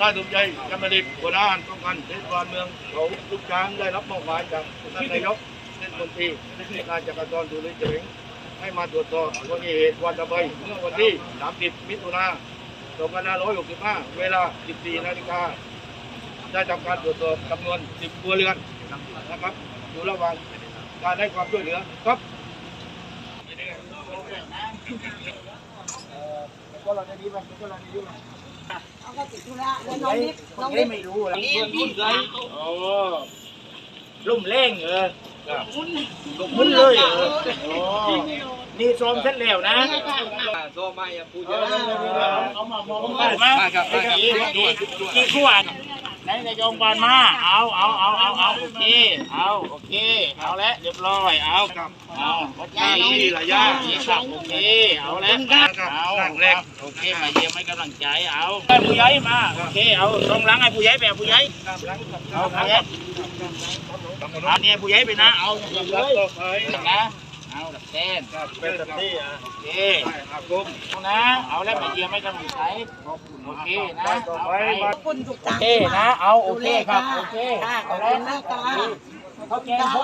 นายสมใจจำนดิตหัวหน้าป้องกันเทศบาลเมืองเขาทุกช้างได้รับมอบหมายจากท่านนายกเทศมนตรีนายจักรกรดุริเจริญให้มาตรวจสอบวันเหตุวันตะไบเมื่อวันที่ 30 มิถุนายน2565 เวลา 14 นาฬิกา ได้ทำการตรวจสอบจำนวน 10ครัวเรือนนะครับอยู่ระหว่างการให้ความช่วยเหลือครับ เราจะดีไหมก็เราจะดีไหมเอาก็ติดธุระแล้วน้องนิดน้องนิดไม่รู้อะไรเพื่อนรุ่นไรโอ้ลุ่มแรงเออลุ่มเลยเออโอ้นี่ซ้อมเสร็จแล้วนะโซ่ไม่อะพูดเยเอาอะเอามามามามาครับกี่ขวด ไหนนายองบานมาเอาเอาเอาเอาเอาโอเคเอาโอเคเอาแล้วเรียบร้อยเอาครับเอาวัดยาที่ระยะนี่ครับโอเคเอาแล้วเอาแรกโอเคมาเยี่ยมให้กำลังใจเอาผู้ใหญ่มาโอเคเอาตรงหลังให้ผู้ใหญ่แบบผู้ใหญ่เอาผู้ใหญ่เอาเนี่ยผู้ใหญ่ไปนะเอาอย่างเลยนะ เอาดับเต้นเป็นแบบนี้อะโอเคครับผมเอานะ เอาแล้วมาเยี่ยมให้กำลังใจโอเคนะเอาไปคุณถูกโอจังเคนะ เอาโอเคครับ โอเคค่ะขเอาอบแล้คุวณมากค่ะเขาแจ้งพบ